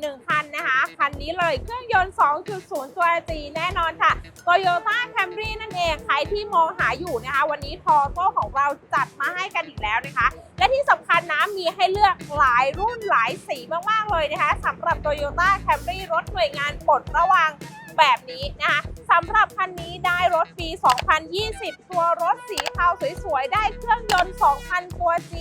หนึ่งคันนะคะ คันนี้เลยเครื่องยนต์ 2.0 ตัว G แน่นอนค่ะ Toyota Camry นั่นเอง ใครที่มองหาอยู่นะคะ วันนี้ทอโต้ของเราจัดมาให้กันอีกแล้วนะคะ และที่สำคัญนะ มีให้เลือกหลายรุ่นหลายสีมาก ๆ เลยนะคะสำหรับ Toyota Camry รถหน่วยงานปลดระวังแบบนี้นะคะ สำหรับคันนี้ได้รถปี2020 ตัวรถสีเทาสวยๆ ได้เครื่องยนต์ 2,000 ตัว G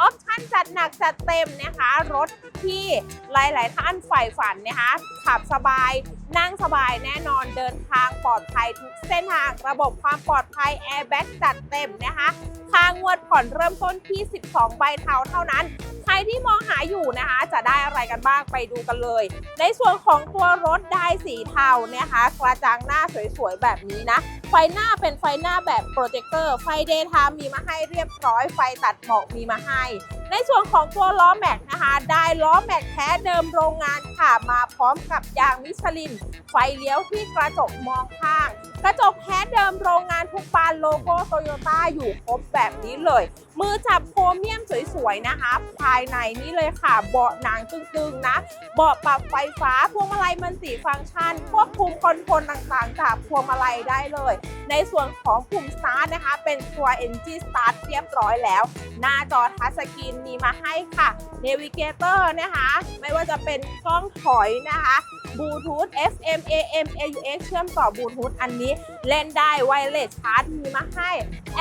ออปชั่นจัดหนักจัดเต็มนะคะ รถที่หลายๆ ท่านใฝ่ฝันนะคะ ขับสบาย นั่งสบายแน่นอนเดินทางปลอดภัยทุกเส้นทาง ระบบความปลอดภัยแอร์แบ็กจัดเต็มนะคะค่างวดผ่อนเริ่มต้นที่ 12 ใบเทาเท่านั้น ใครที่มองหาอยู่นะคะ จะได้อะไรกันบ้างไปดูกันเลย ในส่วนของตัวรถได้สีเทานะคะ กระจังหน้าสวยๆแบบนี้นะ ไฟหน้าเป็นไฟหน้าแบบโปรเจคเตอร์ไฟเดย์ไทม์มีมาให้เรียบร้อย ไฟตัดหมอกมีมาให้ในส่วนของตัวล้อแม็กนะคะ ได้ล้อแม็กแท้เดิมโรงงานค่ะ มาพร้อมกับยางมิชลิน ไฟเลี้ยวที่กระจกมองข้าง กระจกแท้เดิมโรงงานทุกบานโลโก้โตโยต้าอยู่ครบแบบนี้เลย มือจับโครเมียม วยนะคะ ภายในนี่เลยค่ะ เบาะหนังตึงๆนะ เบาะปรับไฟฟ้า พวงมาลัยมันสีฟังก์ชัน ควบคุมคอนโทรลต่างๆ จากพวงมาลัยได้เลย ในส่วนของปุ่มสตาร์ทนะคะ เป็นตัว Engine Start เรียบร้อยแล้ว หน้าจอทัชสกรีนมีมาให้ค่ะ Navigator นะคะ ไม่ว่าจะเป็นกล้องถอยนะคะบลูทูธ FM AM AUX เชื่อมต่อบลูทูธอันนี้เล่นได้ไวเลสชาร์จมีมาให้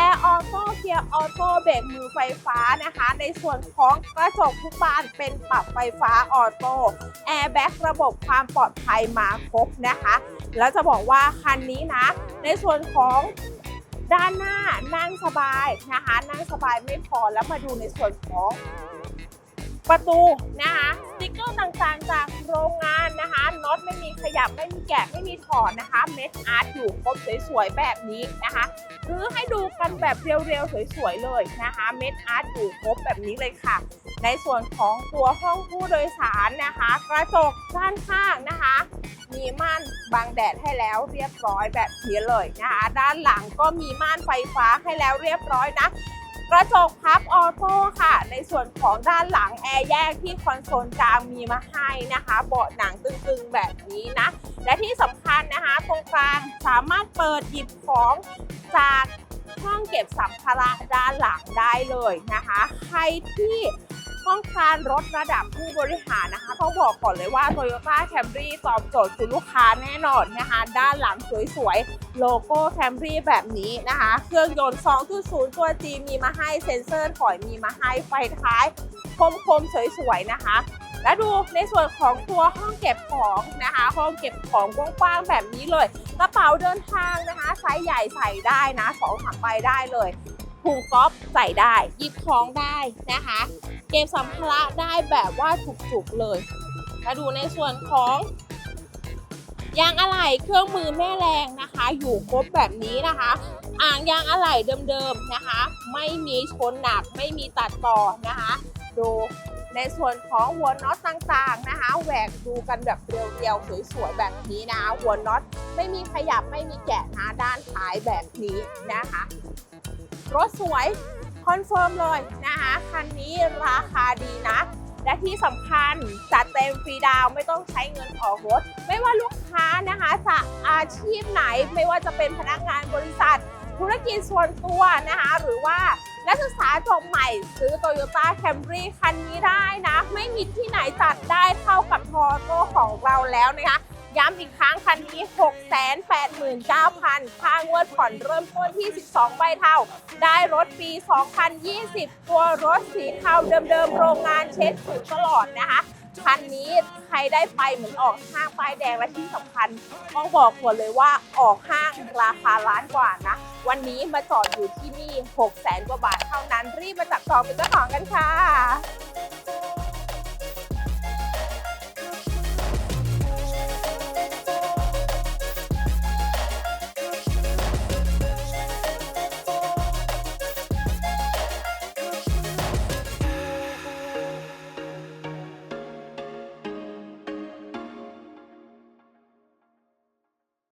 Air Auto เกี ยร์ออโต้เบรกมือไฟฟ้านะคะ ในส่วนของกระจกทุกบานเป็นปรับไฟฟ้าออโต้แอร์แบ็กระบบความปลอดภัยมาครบนะคะ แล้วจะบอกว่าคันนี้นะ ในส่วนของด้านหน้านั่งสบายนะคะนั่งสบายไม่พอแล้วมาดูในส่วนของประตูนะคะสติ๊กเกอร์ต่างๆ จากโรงงานนะคะน็อตไม่มีขยับไม่มีแกะไม่มีถอดนะคะเม็ดอาร์ตอยู่ครบสวยๆแบบนี้นะคะ หรือให้ดูกันแบบเรียวๆ สวยๆ เลยนะคะ เม็ดอาร์ตอยู่ครบแบบนี้เลยค่ะ ในส่วนของตัวห้องผู้โดยสารนะคะ กระจกด้านข้างนะคะ มีม่านบังแดดให้แล้วเรียบร้อยแบบนี้เลยนะคะ ด้านหลังก็มีม่านไฟฟ้าให้แล้วเรียบร้อยนะกระจกพับออโต้ค่ะ ในส่วนของด้านหลังแอร์แยกที่คอนโซลกลางมีมาให้นะคะ เบาะหนังตึงๆแบบนี้นะ และที่สำคัญนะคะ ตรงกลางสามารถเปิดหยิบของ จากห้องเก็บสัมภาระด้านหลังได้เลยนะคะ ใครที่ ต้องการรถระดับผู้บริหารนะคะ ต้องบอกก่อนเลยว่า Toyota Camry ตอบโจทย์คุณลูกค้าแน่นอนนะคะ ด้านหลังสวยๆ โลโก้ Camry แบบนี้นะคะ เครื่องยนต์ 2.0 ตัว G มีมาให้เซ็นเซอร์ถอยมีมาให้ไฟท้ายคมๆ สวยๆ นะคะ และดูในส่วนของตัวห้องเก็บของนะคะ ห้องเก็บของกว้างๆ แบบนี้เลย กระเป๋าเดินทางนะคะไซส์ใหญ่ใส่ได้นะสองสามใบได้เลยถุงก๊อฟใส่ได้หยิบของได้นะคะ เก็บสัมภาระได้แบบว่าจุกๆเลยมาดูในส่วนของยางอะไหล่เครื่องมือแม่แรงนะคะ อยู่ครบแบบนี้นะคะ อ่างยางอะไหล่เดิมๆนะคะ ไม่มีชนหนักไม่มีตัดต่อนะคะ ดูในส่วนของหัวน็อตต่างๆนะคะแหวกดูกันแบบเรียวๆสวยๆแบบนี้นะหัวน็อตไม่มีขยับไม่มีแกะนะด้านท้ายแบบนี้นะคะ รถสวย คอนเฟิร์มเลยนะคะคันนี้ราคาดีนะ และที่สำคัญจัดเต็มฟรีดาวไม่ต้องใช้เงินออกรถ ไม่ว่าลูกค้านะคะจะอาชีพไหนไม่ว่าจะเป็นพนักงานบริษัท ธุรกิจส่วนตัวนะคะหรือว่านักศึกษาจบใหม่ซื้อ Toyota Camry คันนี้ได้นะ ไม่มีที่ไหนจัดได้เท่ากับทอโต้ของเราแล้วนะคะ ย้ำอีกครั้งคันนี้ 689,000 ค่างวดผ่อนเริ่มต้นที่ 12 ใบเท่า ได้รถปี 2020 ตัวรถสีเทาเดิมๆ โรงงานเช็ดถูตลอดนะคะ คันนี้ใครได้ไปเหมือนออกห้างป้ายแดงและที่สำคัญ ต้องบอกก่อนเลยว่าออกห้างราคาล้านกว่านะ วันนี้มาจอดอยู่ที่นี่ 6 0 0 0 0 0กว่าบาทเท่านั้น รีบมาจับจองเป็นเจ้าของกันค่ะ